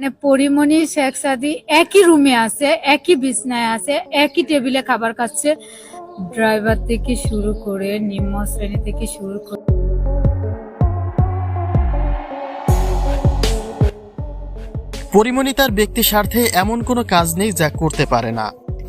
মানে পরিমণি, শেখ সাদি একই রুমে আছে, একই বিছনায় আছে, একই টেবিলে খাবার খাচ্ছে। ড্রাইভার থেকে শুরু করে, নিম্ন শ্রেণি থেকে শুরু করে। পরিমণি তার ব্যক্তি স্বার্থে এমন কোনো কাজ নেই যা করতে পারে না।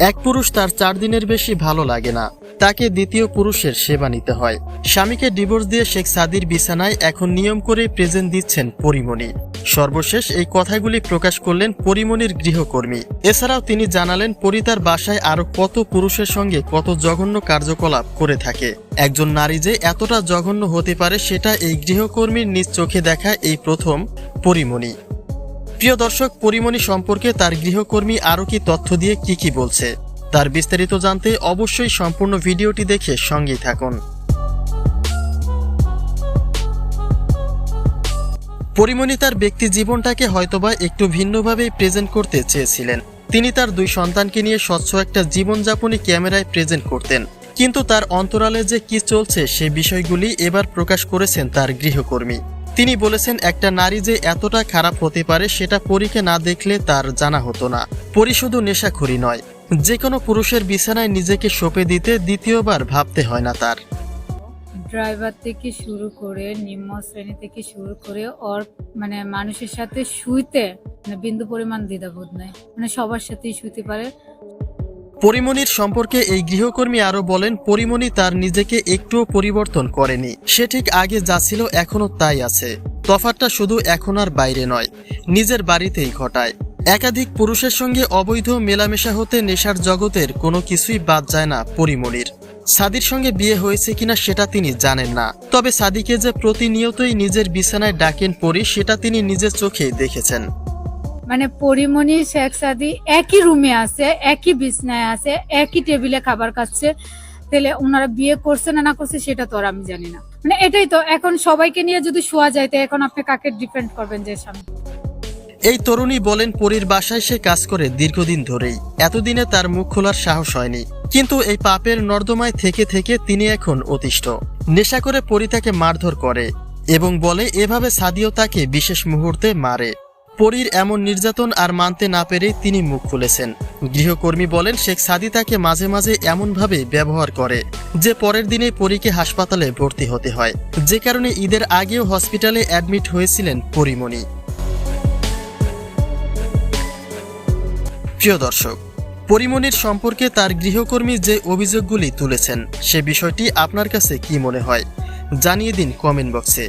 এক পুরুষ তার চার দিনের বেশি ভালো লাগে না। তাকে দ্বিতীয় পুরুষের সেবা নিতে হয়। স্বামীকে ডিভোর্স দিয়ে শেখ সাদির বিছানায় এখন নিয়ম করে প্রেজেন্ট দিচ্ছেন পরিমণি। সর্বশেষ এই কথাগুলি প্রকাশ করলেন পরিমণির গৃহকর্মী। এছাড়াও তিনি জানালেন পরি তার বাসায় আরও কত পুরুষের সঙ্গে কত জঘন্য কার্যকলাপ করে থাকে। একজন নারী যে এতটা জঘন্য হতে পারে, সেটা এই গৃহকর্মীর নিজ চোখে দেখা এই প্রথম পরিমণি। প্রিয় দর্শক, পরিমণি সম্পর্কে তার গৃহকর্মী আরও কি তথ্য দিয়ে কি কি বলছে? তার বিস্তারিত জানতে অবশ্যই সম্পূর্ণ ভিডিওটি দেখে সঙ্গেই থাকুন। পরিমণি তার ব্যক্তি জীবনটাকে হয়তোবা একটু ভিন্নভাবেই প্রেজেন্ট করতে চেয়েছিলেন। তিনি তার দুই সন্তানকে নিয়ে স্বচ্ছ একটা জীবনযাপনই ক্যামেরায় প্রেজেন্ট করতেন। কিন্তু তার অন্তরালে যে কি চলছে সে বিষয়গুলি এবার প্রকাশ করেছেন তার গৃহকর্মী। তিনি বলেছেন, একটা নারী যে এতটা খারাপ হতে পারে সেটা পরীকে না দেখলে তার জানা হতো না। পরি শুধু নেশাখুরি নয় যে কোনো পুরুষের বিছানায় নিজেকে সঁপে দিতে দ্বিতীয়বার ভাবতে হয় না তার। ড্রাইভার থেকে শুরু করে নিম্ন শ্রেণি থেকে শুরু করে ওর মানে মানুষের সাথে শুইতে মানে বিন্দু পরিমাণ দ্বিধাবোধ নাই। মানে সবার সাথেই শুইতে পারে। পরিমণির সম্পর্কে এই গৃহকর্মী আরও বলেন পরিমণি তার নিজেকে একটুও পরিবর্তন করেনি। সে ঠিক আগে যা ছিল এখনও তাই আছে। তফাৎটা শুধু এখন আর বাইরে নয় নিজের বাড়িতেই ঘটায়। একাধিক পুরুষের সঙ্গে অবৈধ মেলামেশা হতে নেশার জগতের কোনো কিছুই বাদ যায় না পরিমণির সাদির সঙ্গে বিয়ে হয়েছে কিনা সেটা তিনি জানেন না। তবে সাদিকে যে প্রতিনিয়তই নিজের বিছানায় ডাকেন পরি, সেটা তিনি নিজের চোখে দেখেছেন। মানে পরিমণি শেখ সাদি একই রুমে আছে, একই বিছনায় আছে, একই টেবিলে খাবার খাচ্ছে। তাহলে ওনারা বিয়ে করছে না না করছে সেটা তো আর আমি জানি না। মানে এটাই তো, এখন সবাইকে নিয়ে যদি শোয়া যায়, তো এখন আপনি কাকে ডিপেন্ড করবেন যে স্বামী? এই তরুণী বলেন, পরীর বাসায় সে কাজ করে দীর্ঘদিন ধরেই। এতদিনে তার মুখ খোলার সাহস হয়নি। কিন্তু এই পাপের নর্দমায় থেকে থেকে তিনি এখন অতিষ্ঠ। নেশা করে পরি তাকে মারধর করে এবং বলে, এভাবে সাদিও তাকে বিশেষ মুহূর্তে মারে। পরীর এমন নির্যাতন আর মানতে না পেরে তিনি মুখ খুলেছেন। গৃহকর্মী বলেন, শেখ সাদি তাকে মাঝে মাঝে এমনভাবে ব্যবহার করে যে পরের দিনে পরীকে হাসপাতালে ভর্তি হতে হয়। যে কারণে ঈদের আগেও হসপিটালে অ্যাডমিট হয়েছিলেন পরিমণি। প্রিয় দর্শক পরিমণির সম্পর্কে তার গৃহকর্মী যে অভিযোগগুলি তুলেছেন, সে বিষয়টি আপনার কাছে কি মনে হয়? জানিয়ে দিন কমেন্ট বক্সে।